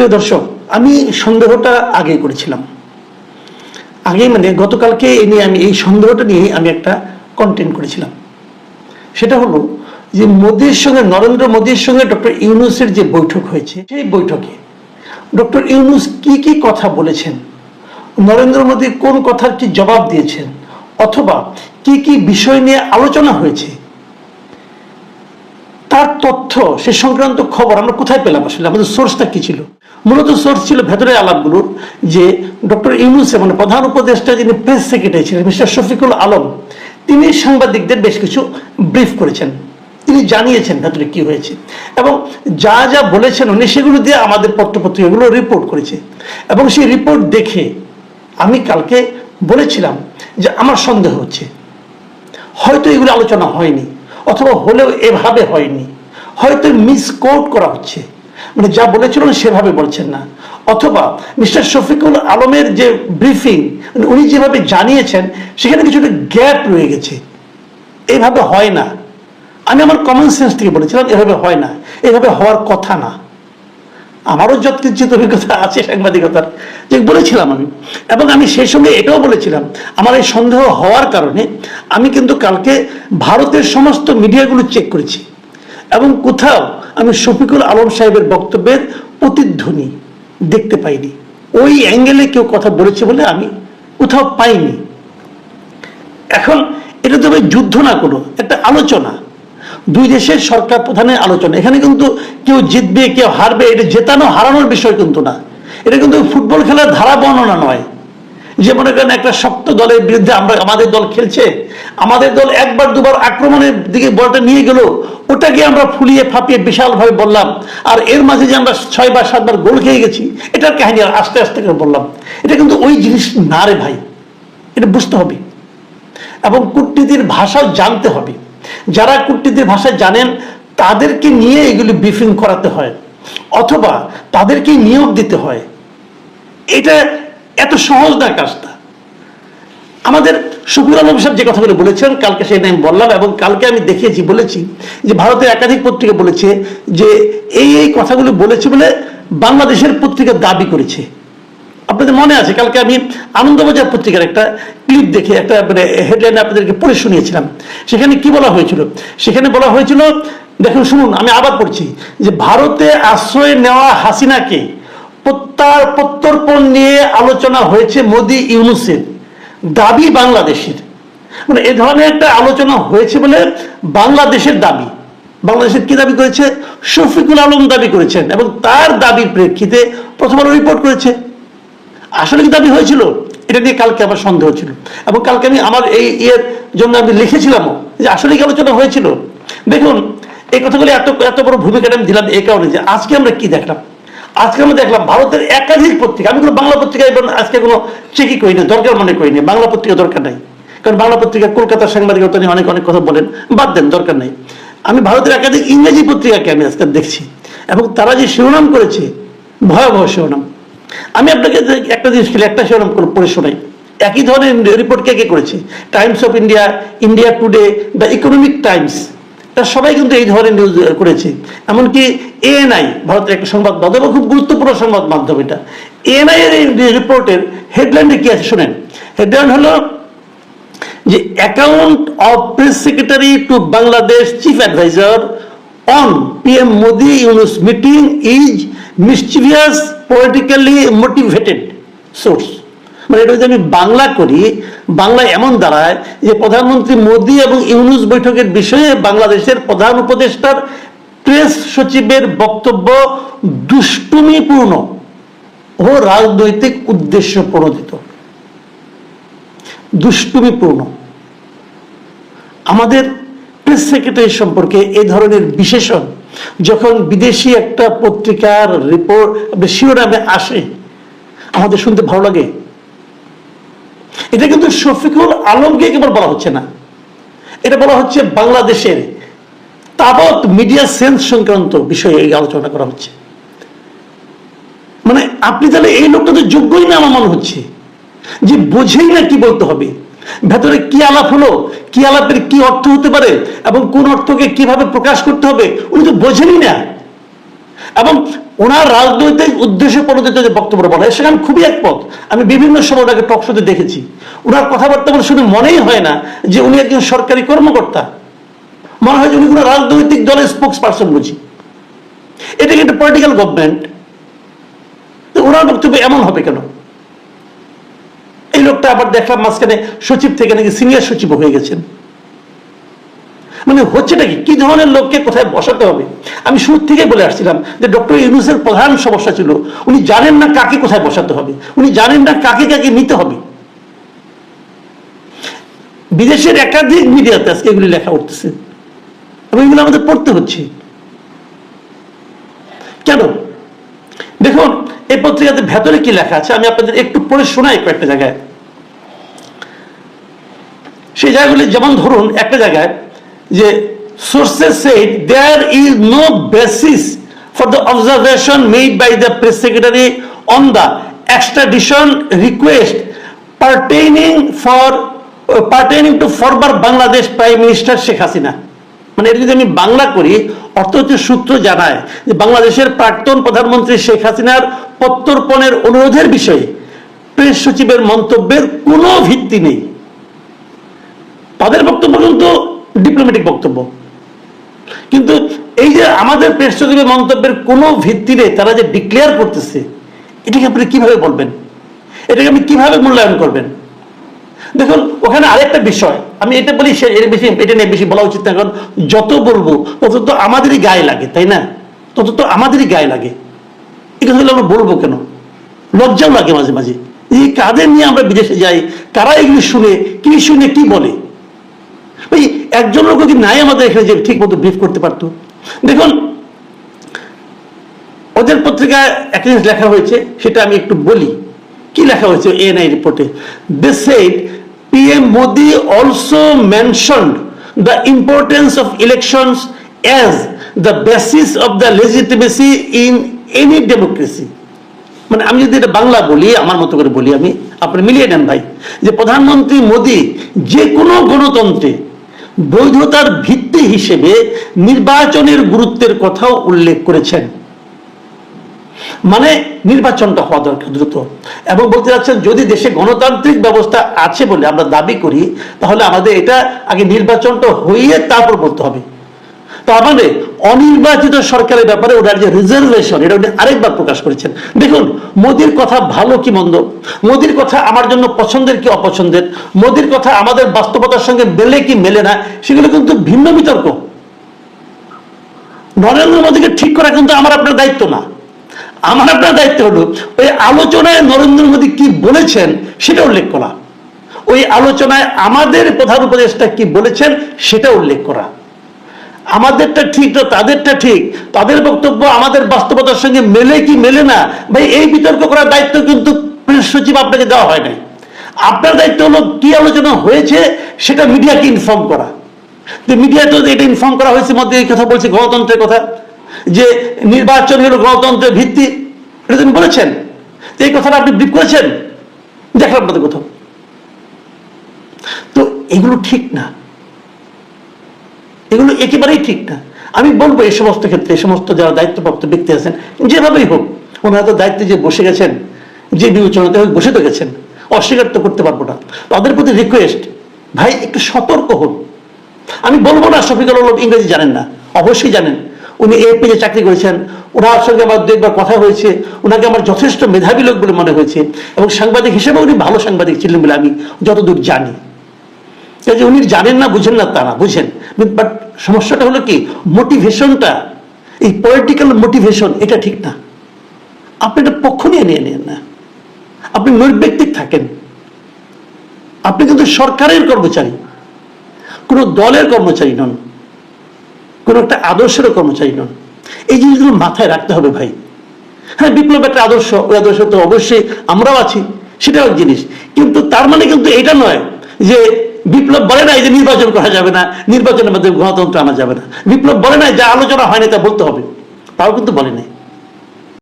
প্রিয় দর্শক, আমি সন্দেহটা আগে করেছিলাম। আগে মানে গতকালকে এ নিয়ে আমি, এই সন্দেহটা নিয়ে আমি একটা কন্টেন্ট করেছিলাম। সেটা হলো যে মোদির সঙ্গে, নরেন্দ্র মোদির সঙ্গে ডক্টর ইউনুসের যে বৈঠক হয়েছে, সেই বৈঠকে ডক্টর ইউনুস কি কি কথা বলেছেন? নরেন্দ্র মোদী কোন কথার কি জবাব দিয়েছেন? অথবা কি কি বিষয় নিয়ে আলোচনা হয়েছে? তার তথ্য, সে সংক্রান্ত খবর আমরা কোথায় পেলাম আসলে? আমাদের সোর্সটা কি ছিল? মূলত সোর্স ছিল ভেতরের আলাপগুলোর যে ডক্টর ইউনুসে মানে প্রধান উপদেষ্টা যিনি প্রেস সেক্রেটারি ছিলেন, মিস্টার শফিকুল আলম, তিনি সাংবাদিকদের বেশ কিছু ব্রিফ করেছেন। তিনি জানিয়েছেন ভেতরে কি হয়েছে এবং যা যা বলেছেন উনি সেগুলো দিয়ে আমাদের পত্রপত্রিকাগুলো রিপোর্ট করেছে। এবং সেই রিপোর্ট দেখে আমি কালকে বলেছিলাম যে আমার সন্দেহ হচ্ছে। হয়তো এগুলো আলোচনা হয়নি। অথবা হলেও এভাবে হয়নি। হয়তো মিসকোট করা হচ্ছে। মানে যা বলেছিলেন সেভাবে বলছেন না। অথবা মিস্টার শফিকুল আলমের যে ব্রিফিং উনি যেভাবে জানিয়েছেন, সেখানে কিছুটা গ্যাপ রয়ে গেছে। এভাবে হয় না। আমি আমার কমন সেন্স থেকে বলেছিলাম, এভাবে হয় না। এভাবে হওয়ার কথা না। আমারও যৎকিঞ্চিত অভিজ্ঞতা আছে সাংবাদিকতার, যে বলেছিলাম আমি। এবং আমি সেই সঙ্গে এটাও বলেছিলাম, আমার এই সন্দেহ হওয়ার কারণে আমি কিন্তু কালকে ভারতের সমস্ত মিডিয়াগুলো চেক করেছি। এবং কোথাও আমি শফিকুল আলম সাহেবের বক্তব্যের প্রতিধ্বনি দেখতে পাইনি। ওই অ্যাঙ্গেলে কেউ কথা বলেছে বলে আমি কোথাও পাইনি। এখন এটা তো যুদ্ধ না কোনো, একটা আলোচনা। দুই দেশের সরকার প্রধানের আলোচনা। এখানে কিন্তু কেউ জিতবে, কেউ হারবে, এটা জেতানো, হারানোর বিষয় কিন্তু না। এটা কিন্তু ফুটবল খেলার ধারা বর্ণনা নয়। যে মনে করেন একটা শক্ত দলের বিরুদ্ধে আমরা, আমাদের দল খেলছে, আমাদের দল একবার, দুবার আক্রমণের দিকে বলটা নিয়ে গেল, ওটাকে আমরা ফুলিয়ে ফাপিয়ে বিশালভাবে বললাম, আর এর মাঝে যে আমরা ছয় বা সাতবার গোল খেয়ে গেছি, এটার কাহিনী আর আস্তে আস্তে করে বললাম। এটা কিন্তু ওই জিনিস না রে ভাই, এটা বুঝতে হবে। এবং কূটনীতির ভাষাও জানতে হবে। যারা কূটনীতির ভাষা জানেন, তাদেরকে নিয়ে এগুলি ব্রিফিং করাতে হয়, অথবা তাদেরকে নিয়োগ দিতে হয়। এটা এত সহজ না কাজটা। আমাদের শফিউল আলম সাহেব যে কথাগুলো বলেছেন, কালকে সেটা আমি বললাম এবং কালকে আমি দেখিয়েছি, বলেছি যে ভারতের একাধিক পত্রিকা বলেছে যে এই এই কথাগুলো বলেছে বলে বাংলাদেশের পত্রিকা দাবি করেছে। আপনাদের মনে আছে, কালকে আমি আনন্দবাজার পত্রিকার একটা ক্লিপ দেখে একটা মানে হেডলাইন আপনাদেরকে পড়ে শুনিয়েছিলাম। সেখানে কি বলা হয়েছিল? সেখানে বলা হয়েছিল, দেখুন, শুনুন, আমি আবার পড়ছি, যে ভারতে আশ্রয় নেওয়া হাসিনাকে প্রত্যার প্রত্যর্পণ নিয়ে আলোচনা হয়েছে মোদি ইউনুসের। দাবি বাংলাদেশের। মানে এ ধরনের একটা আলোচনা হয়েছে বলে বাংলাদেশের দাবি। বাংলাদেশের কি দাবি করেছে? শফিকুল আলম দাবি করেছেন এবং তার দাবির প্রেক্ষিতে প্রথম আলো রিপোর্ট করেছে। আসলে কি দাবি হয়েছিল, এটা নিয়ে কালকে আমার সন্দেহ ছিল। এবং কালকে আমি আমার এই ইয়ের জন্য আমি লিখেছিলাম যে আসলে কি আলোচনা হয়েছিল। দেখুন, এই কথাগুলি এত এত বড় ভূমিকাটা আমি দিলাম এই কারণে যে আজকে আমরা কি দেখলাম? আজকে আমরা দেখলাম ভারতের একাধিক পত্রিকা, আমি কোনো বাংলা পত্রিকা এবং আজকে কোনো চেকই করি না, দরকার মনে করি না, বাংলা পত্রিকা দরকার নাই। কারণ বাংলা পত্রিকা কলকাতার সাংবাদিকতা নিয়ে অনেক অনেক কথা বলেন, বাদ দেন, দরকার নেই। আমি ভারতের একাধিক ইংরেজি পত্রিকাকে আমি আজকে দেখছি, এবং তারা যে শিরোনাম করেছে, ভয়াবহ শিরোনাম। আমি আপনাকে একটা জিনিস একটা করে পড়ে শোনাই একই ধরনের রিপোর্ট কে কে করেছে? Times of India India Today the Economic Times তারা সবাই কিন্তু এই ধরনের নিউজ করেছে। এমনকি এএনআই ভারতের একটা সংবাদ মাধ্যম, খুব গুরুত্বপূর্ণ সংবাদ মাধ্যম এটা। এএনআই এর রিপোর্টের হেডলাইনে কি আছে শোনেন? হেডলাইন হলো যে account of press secretary to Bangladesh chief adviser on PM Modi Yunus meeting is mischievous politically motivated source মানে এটা যদি আমি বাংলা করি, বাংলা এমন দাঁড়ায় যে প্রধানমন্ত্রী মোদি এবং ইউনুস বৈঠকের বিষয়ে বাংলাদেশের প্রধান উপদেষ্টার প্রেস সচিবের বক্তব্য দুষ্টুমিপূর্ণ ও রাজনৈতিক উদ্দেশ্য প্রণোদিত। দুষ্টুমিপূর্ণ। আমাদের প্রেস সেক্রেটারি সম্পর্কে এ ধরনের বিশেষণ যখন বিদেশি একটা পত্রিকার রিপোর্ট শিরোনামে আসে, আমাদের শুনতে ভালো লাগে। এটা কিন্তু শফিকুল আলমকে কেবল বলা হচ্ছে না। এটা বলা হচ্ছে বাংলাদেশের তাবৎ মিডিয়া সেন্স সংক্রান্ত বিষয়ে এই আলোচনা করা হচ্ছে। মানে আপনি তাহলে এই লোকটা তো যোগ্যই না আমার মনে হচ্ছে। যে বোঝেই না কি বলতে হবে। ভেতরে কি আলাপ হলো? কি আলাপের কি অর্থ হতে পারে? এবং কোন অর্থকে কীভাবে প্রকাশ করতে হবে? উনি তো বোঝেনই না। এবং ওনার রাজনৈতিক উদ্দেশ্যে প্রণোদিত যে বক্তব্য বলে সেখানে খুবই একপথ আমি বিভিন্ন সময় ওনাকে টক শোতে দেখেছি। ওনার কথাবার্তা বলে শুনে মনেই হয় না যে উনি একজন সরকারি কর্মকর্তা। মনে হয় যে উনি কোনো রাজনৈতিক দলের স্পোক্স পার্সন বুঝি। এটা কিন্তু পলিটিক্যাল গভর্নমেন্ট ওনার বক্তব্য এমন হবে কেন? এই লোকটা আবার দেখলাম মাঝখানে সচিব থেকে নাকি সিনিয়র সচিব হয়ে গেছেন। মানে হচ্ছেটা কি? কি ধরনের লোককে কোথায় বসাতে হবে? আমি শুরু থেকে বলে আসছিলাম যে ডক্টর ইউনুসের প্রধান সমস্যা ছিল, উনি জানেন না কাকে কোথায় বসাতে হবে, উনি জানেন না কাকে কাকে নিতে হবে। বিদেশের একাধিক মিডিয়াতে আজকে এগুলি লেখা উঠতেছে। এবং এগুলো আমাদের পড়তে হচ্ছে। কেন? দেখুন এই পত্রিকাতে ভেতরে কি লেখা আছে? আমি আপনাদের একটু পড়ে শোনাই কয়েকটা জায়গায়। সেই জায়গাগুলি যেমন ধরুন, একটা জায়গায় যে for the observation made by the press secretary on the extradition request for pertaining to Bangladesh prime minister Sheikh Hasina মানে এটা যদি আমি বাংলা করি, অর্থ হচ্ছে সূত্র জানায় যে বাংলাদেশের প্রাক্তন প্রধানমন্ত্রী শেখ হাসিনার প্রত্যর্পণের অনুরোধের বিষয়ে প্রেস সচিবের মন্তব্যের কোনো ভিত্তি নেই। তাদের বক্তব্য কিন্তু ডিপ্লোম্যাটিক বক্তব্য। কিন্তু এই যে আমাদের প্রেস সচিবের মন্তব্যের কোনো ভিত্তি নেই, তারা যে ডিক্লেয়ার করতেছে, এটাকে আপনি কীভাবে বলবেন? এটাকে আপনি কীভাবে মূল্যায়ন করবেন? দেখুন, ওখানে আরেকটা বিষয়। আমি এটা বলি, সে এর বেশি এটা নিয়ে বেশি বলা উচিত না, কারণ যত বলব, তত তো আমাদেরই গায়ে লাগে, তাই না? তত তো আমাদেরই গায়ে লাগে। এই কথাগুলো আমরা বলব কেন? লজ্জাও লাগে মাঝে মাঝে। এই কাদের নিয়ে আমরা বিদেশে যাই? কারা এগুলি শুনে, কি শুনে, কি বলে? ওই একজন লোক কি নাই আমাদের এখানে যে ঠিক মতো ব্রিফ করতে পারতো? দেখুন, ওদের পত্রিকায় একটা জিনিস লেখা হয়েছে, সেটা আমি একটু বলি। কি লেখা হয়েছে এএনআই রিপোর্টে they said PM Modi also mentioned the importance of elections as the basis of the legitimacy in any democracy মানে আমি যদি এটা বাংলা বলি, আমার মতো করে বলি আমি, আপনি মিলিয়ে নেন ভাই, যে প্রধানমন্ত্রী মোদি যে কোনো গণতন্ত্রে বৈধতার ভিত্তি হিসেবে নির্বাচনের গুরুত্বের কথাও উল্লেখ করেছেন। মানে নির্বাচনটা হওয়া দরকার দ্রুত। এবং বলতে যাচ্ছেন যদি দেশে গণতান্ত্রিক ব্যবস্থা আছে বলে আমরা দাবি করি, তাহলে আমাদের এটা আগে নির্বাচনটা হইয়ে তারপর বলতে হবে। তার মানে অনির্বাচিত সরকারের ব্যাপারে ওনার যে রিজার্ভেশন এটা উনি আরেকবার প্রকাশ করেছেন। দেখুন, মোদির কথা ভালো কি মন্দ? মোদির কথা আমার জন্য পছন্দের কি অপছন্দের? মোদির কথা আমাদের বাস্তবতার সঙ্গে মেলে কি মেলে না, সেগুলো কিন্তু ভিন্ন বিতর্ক। নরেন্দ্র মোদীকে ঠিক করা কিন্তু আমার আপনার দায়িত্ব না। আমার আপনার দায়িত্ব হলো, ওই আলোচনায় নরেন্দ্র মোদী কি বলেছেন সেটা উল্লেখ করা। ওই আলোচনায় আমাদের প্রধান উপদেষ্টা কি বলেছেন সেটা উল্লেখ করা। আমাদেরটা ঠিক না তাদেরটা ঠিক? তাদের বক্তব্য আমাদের বাস্তবতার সঙ্গে মেলে কি মেলে না? ভাই, এই বিতর্ক করার দায়িত্ব কিন্তু প্রেস সচিব আপনাকে দেওয়া হয় নাই। আপনার দায়িত্ব হলো কি আলোচনা হয়েছে সেটা মিডিয়াকে ইনফর্ম করা। তো মিডিয়া তো এটা ইনফর্ম করা হয়েছে, মধ্যে এই কথা বলছে গণতন্ত্রের কথা। যে নির্বাচন হলো গণতন্ত্রের ভিত্তি, এটা তিনি বলেছেন। তো এই কথাটা আপনি ব্রিফ করেছেন? দেখলাম তো কোথাও তো এগুলো ঠিক না। এগুলো একেবারেই ঠিক না। আমি বলব এই সমস্ত ক্ষেত্রে, এই সমস্ত যারা দায়িত্বপ্রাপ্ত ব্যক্তি আছেন, যেভাবেই হোক, ওনারা তো দায়িত্বে যে বসে গেছেন, যে বিবেচনাতে হোক, বসে তো গেছেন, অস্বীকার তো করতে পারব না। তাদের প্রতি রিকোয়েস্ট ভাই, একটু সতর্ক হন। আমি বলব না, শফিকুল ইংরেজি জানেন না। অবশ্যই জানেন। উনি এ পেজে চাকরি করেছেন। ওনার সঙ্গে আমার দু একবার কথা হয়েছে। ওনাকে আমার যথেষ্ট মেধাবী লোক বলে মনে হয়েছে। এবং সাংবাদিক হিসেবে উনি ভালো সাংবাদিক ছিলেন বলে আমি যতদূর জানি। যে উনি জানেন না, বুঝেন না তা না বুঝেন। বাট সমস্যাটা হলো কি মোটিভেশনটা এই পলিটিক্যাল মোটিভেশন এটা ঠিক না। আপনি এটা পক্ষ নিয়ে নিয়ে নেন না। আপনি নৈর্ব্যক্তিক থাকেন। আপনি কিন্তু সরকারের কর্মচারী। কোনো দলের কর্মচারী নন। কোনো একটা আদর্শের কর্মচারী নন। এই জিনিসগুলো মাথায় রাখতে হবে ভাই। হ্যাঁ বিপ্লব একটা আদর্শ, ওই আদর্শ তো অবশ্যই আমরাও আছি, সেটাও এক জিনিস। কিন্তু তার মানে কিন্তু এটা নয় যে বিপ্লব বলে নাই যে নির্বাচন করা যাবে না, নির্বাচনের মাধ্যমে গণতন্ত্র আনা যাবে না। বিপ্লব বলে নাই যা আলোচনা হয়নি তা বলতে হবে। তাও কিন্তু বলে নাই।